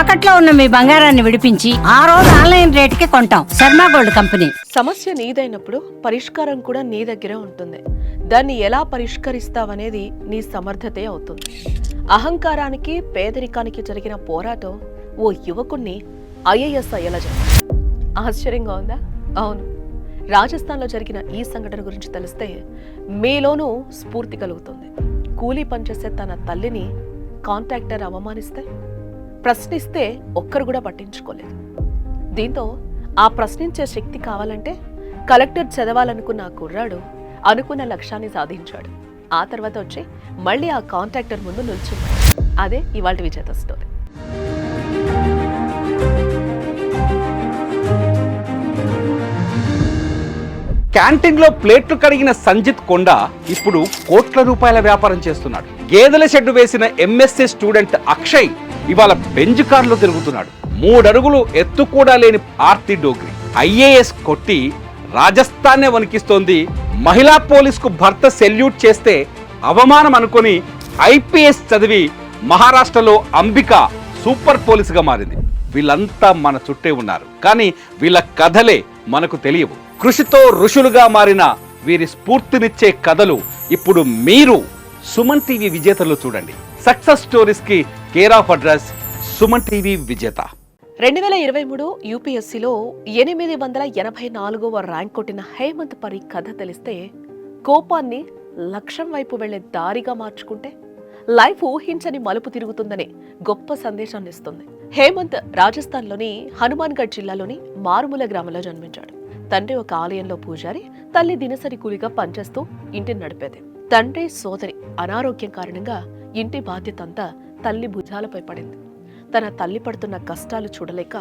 తాకట్లో ఉన్న మీ బంగారాన్ని విడిపించి ఆ రోజు ఆన్లైన్ రేటుకి కొంటాం. Sharma gold company. సమస్య నీదైనప్పుడు పరిష్కారం కూడా నీ దగ్గరే ఉంటుంది. దాన్ని ఎలా పరిష్కరిస్తావనేది నీ సమర్థతే అవుతుంది. అహంకారానికి పేదరికానికి జరిగిన పోరాటం ఓ యువకుణ్ణి ఐఏఎస్ అయ్యేలా జరిగింది ఆశ్చర్యంగా ఉందా? అవును. రాజస్థాన్లో జరిగిన ఈ సంఘటన గురించి తెలిస్తే మీలోనూ స్ఫూర్తి కలుగుతుంది. కూలీ పనిచేసే తన తల్లిని కాంట్రాక్టర్ అవమానిస్తే ప్రశ్నిస్తే ఒక్కరు కూడా పట్టించుకోలేదు. దీంతో ఆ ప్రశ్నించే శక్తి కావాలంటే కలెక్టర్ చదవాలనుకున్న ఆ కుర్రాడు అనుకున్న లక్ష్యాన్ని సాధించాడు. ఆ తర్వాత వచ్చి మళ్ళీ ఆ కాంట్రాక్టర్ ముందు నిల్చున్నాడు. అదే ఇవాళ విజేత స్టోరీ. క్యాంటీన్లో ప్లేట్లు కడిగిన సంజిత్ కొండ ఇప్పుడు కోట్ల రూపాయల వ్యాపారం చేస్తున్నాడు. గేదెల షెడ్డు వేసిన ఎంఎస్సీ స్టూడెంట్ అక్షయ్ ఇవాళ బెంజ్ కార్లో తిరుగుతున్నాడు. మూడడుగులు ఎత్తు కూడా లేని ఆర్తి డోగ్రి. ఐఏఎస్ కొట్టి రాజస్థాన్నే వణికిస్తోంది. మహిళా పోలీస్కు భర్త సెల్యూట్ చేస్తే అవమానం అనుకొని ఐపీఎస్ చదివి మహారాష్ట్రలో అంబిక సూపర్ పోలీసుగా మారింది. వీళ్ళంతా మన చుట్టే ఉన్నారు. కానీ వీళ్ళ కథలే మనకు తెలియవు. కృషితో ఋషులుగా మారిన వీరి స్ఫూర్తినిచ్చే కథలు ఇప్పుడు మీరు సుమన్ టీవీ విజేతలు చూడండి. Success స్టోరీస్కి care of address Suman TV విజేత. రెండు వేల ఇరవై మూడు యూపీఎస్సీలో ఎనిమిది వందల ఎనభై నాలుగవ ర్యాంక్ కొట్టిన హేమంత్ పరి కథ తెలిస్తే కోపాన్ని లక్ష్యం వైపు వెళ్ళే దారిగా మార్చుకుంటే లైఫ్ ఊహించని మలుపు తిరుగుతుందనే గొప్ప సందేశాన్ని ఇస్తుంది. హేమంత్ రాజస్థాన్లోని హనుమాన్గఢ్ జిల్లాలోని మారుమూల గ్రామంలో జన్మించాడు. తండ్రి ఒక ఆలయంలో పూజారి తల్లి దినసరి కూలిగా పనిచేస్తూ ఇంటిని నడిపేది. తండ్రి సోదరి అనారోగ్యం కారణంగా ఇంటి బాధ్యత అంతా తల్లి భుజాలపై పడింది. తన తల్లి పడుతున్న కష్టాలు చూడలేక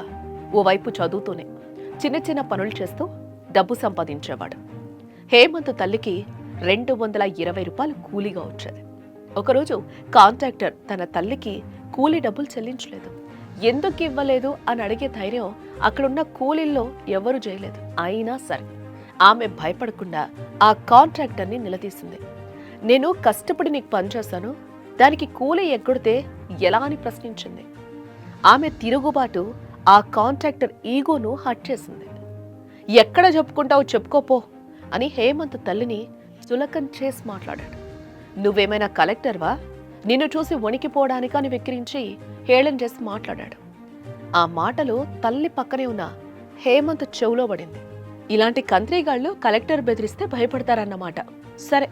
ఓవైపు చదువుతూనే చిన్న చిన్న పనులు చేస్తూ డబ్బు సంపాదించేవాడు. హేమంత్ తల్లికి రెండు వందల ఇరవై రూపాయలు కూలీగా వచ్చేది. ఒకరోజు కాంట్రాక్టర్ తన తల్లికి కూలీ డబ్బులు చెల్లించలేదు. ఎందుకు ఇవ్వలేదు అని అడిగే ధైర్యం అక్కడున్న కూలీల్లో ఎవరు చేయలేదు. అయినా సరే ఆమె భయపడకుండా ఆ కాంట్రాక్టర్ని నిలదీసింది. నేను కష్టపడి నీకు పనిచేస్తాను దానికి కూలీ ఎగ్గొడితే ఎలా అని ప్రశ్నించింది. ఆమె తిరుగుబాటు ఆ కాంట్రాక్టర్ ఈగోను హట్ చేసింది. ఎక్కడ చెప్పుకుంటావు చెప్పుకోపో అని హేమంత్ తల్లిని సులకం చేసి మాట్లాడాడు. నువ్వేమైనా కలెక్టర్వా? నిన్ను చూసి వణికిపోవడానికి అని వెక్కిరించి హేళన చేసి మాట్లాడాడు. ఆ మాటలు తల్లి పక్కనే ఉన్న హేమంత్ చెవులో పడింది. ఇలాంటి కంత్రీగాళ్ళు కలెక్టర్ బెదిరిస్తే భయపడతారన్నమాట. సరే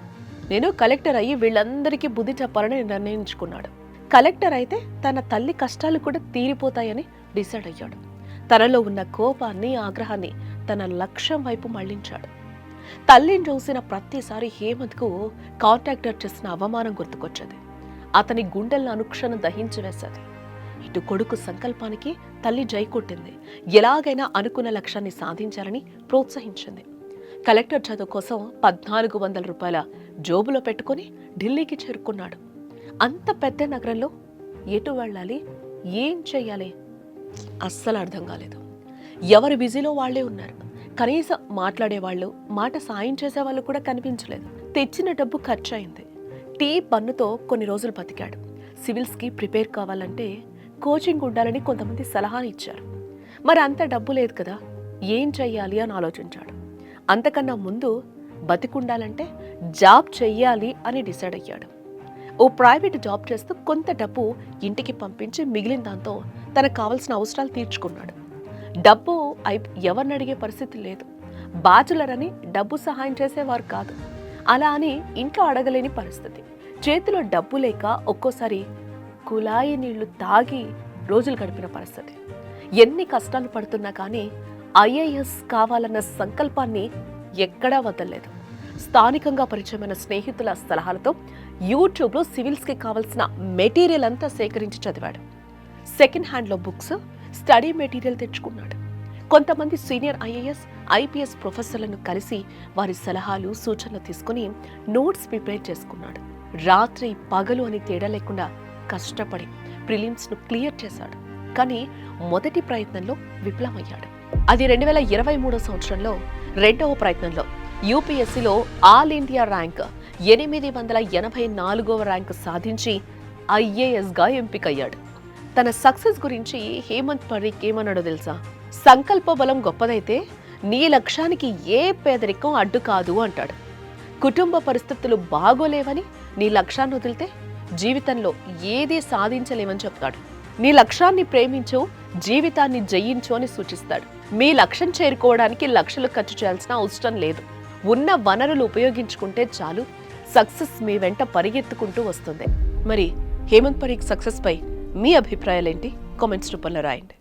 నేను కలెక్టర్ అయ్యి వీళ్ళందరికీ బుద్ధి చెప్పాలని నిర్ణయించుకున్నాడు. కలెక్టర్ అయితే తన తల్లి కష్టాలు కూడా తీరిపోతాయని డిసైడ్ అయ్యాడు. తనలో ఉన్న కోపాన్ని ఆగ్రహాన్ని తన లక్ష్యం వైపు మళ్ళించాడు. తల్లిని చూసిన ప్రతిసారి హేమంత్కు కాంట్రాక్టర్ చేసిన అవమానం గుర్తుకొచ్చేది. అతని గుండెలను అనుక్షణం దహించి ఇటు కొడుకు సంకల్పానికి తల్లి జై కొట్టింది. ఎలాగైనా అనుకున్న లక్ష్యాన్ని సాధించాలని ప్రోత్సహించింది. కలెక్టర్ చదువు కోసం పద్నాలుగు వందల రూపాయల జోబులో పెట్టుకుని ఢిల్లీకి చేరుకున్నాడు. అంత పెద్ద నగరంలో ఎటు వెళ్ళాలి? ఏం చెయ్యాలి అస్సలు అర్థం కాలేదు. ఎవరి బిజీలో వాళ్ళే ఉన్నారు. కనీసం మాట్లాడేవాళ్ళు మాట సాయం చేసేవాళ్ళు కూడా కనిపించలేదు. తెచ్చిన డబ్బు ఖర్చు అయింది టీ పన్నుతో కొన్ని రోజులు బతికాడు. సివిల్స్కి ప్రిపేర్ కావాలంటే కోచింగ్ ఉండాలని కొంతమంది సలహా ఇచ్చారు. మరి అంత డబ్బు లేదు కదా ఏం చెయ్యాలి అని ఆలోచించాడు. అంతకన్నా ముందు బతికుండాలంటే జాబ్ చెయ్యాలి అని డిసైడ్ అయ్యాడు. ఓ ప్రైవేట్ జాబ్ చేస్తూ కొంత డబ్బు ఇంటికి పంపించి మిగిలిన దాంతో తనకు కావాల్సిన అవసరాలు తీర్చుకున్నాడు. డబ్బు అయి ఎవరిని అడిగే పరిస్థితి లేదు. బాచులర్ అని డబ్బు సహాయం చేసేవారు కాదు. అలా అని ఇంట్లో అడగలేని పరిస్థితి. చేతిలో డబ్బు లేక ఒక్కోసారి కుళాయి నీళ్ళు తాగి రోజులు గడిపిన పరిస్థితి. ఎన్ని కష్టాలు పడుతున్నా కానీ ఐఏఎస్ కావాలన్న సంకల్పాన్ని ఎక్కడా వదలలేదు. స్థానికంగా పరిచయమైన స్నేహితుల సలహాలతో యూట్యూబ్లో సివిల్స్కి కావాల్సిన మెటీరియల్ అంతా సేకరించి చదివాడు. సెకండ్ హ్యాండ్లో బుక్స్ స్టడీ మెటీరియల్ తెచ్చుకున్నాడు. కొంతమంది సీనియర్ ఐఏఎస్ ఐపీఎస్ ప్రొఫెసర్లను కలిసి వారి సలహాలు సూచనలు తీసుకుని నోట్స్ ప్రిపేర్ చేసుకున్నాడు. రాత్రి పగలు అని తేడా లేకుండా కష్టపడి ప్రిలిమ్స్ను క్లియర్ చేశాడు. కానీ మొదటి ప్రయత్నంలో విఫలమయ్యాడు. అది రెండు వేల ఇరవై మూడో సంవత్సరంలో రెండవ ప్రయత్నంలో యూపీఎస్సీలో ఆల్ ఇండియా ర్యాంక్ ఎనిమిది వందల ఎనభై నాలుగవ ర్యాంకు సాధించి ఐఏఎస్గా ఎంపికయ్యాడు. తన సక్సెస్ గురించి హేమంత్ పరీక్ ఏమన్నాడో తెలుసా? సంకల్ప బలం గొప్పదైతే నీ లక్ష్యానికి ఏ పేదరికం అడ్డు కాదు అంటాడు. కుటుంబ పరిస్థితులు బాగోలేవని నీ లక్ష్యాన్ని వదిలితే జీవితంలో ఏదీ సాధించలేమని చెప్తాడు. నీ లక్ష్యాన్ని ప్రేమించు జీవితాన్ని జయించు అని సూచిస్తాడు. మీ లక్ష్యం చేరుకోవడానికి లక్షలు ఖర్చు చేయాల్సిన అవసరం లేదు. ఉన్న వనరులు ఉపయోగించుకుంటే చాలు. సక్సెస్ మీ వెంట పరిగెత్తుకుంటూ వస్తుంది. మరి హేమంత్ పరీక్ సక్సెస్ పై మీ అభిప్రాయాలేంటి? కామెంట్స్ రూపంలో రాయండి.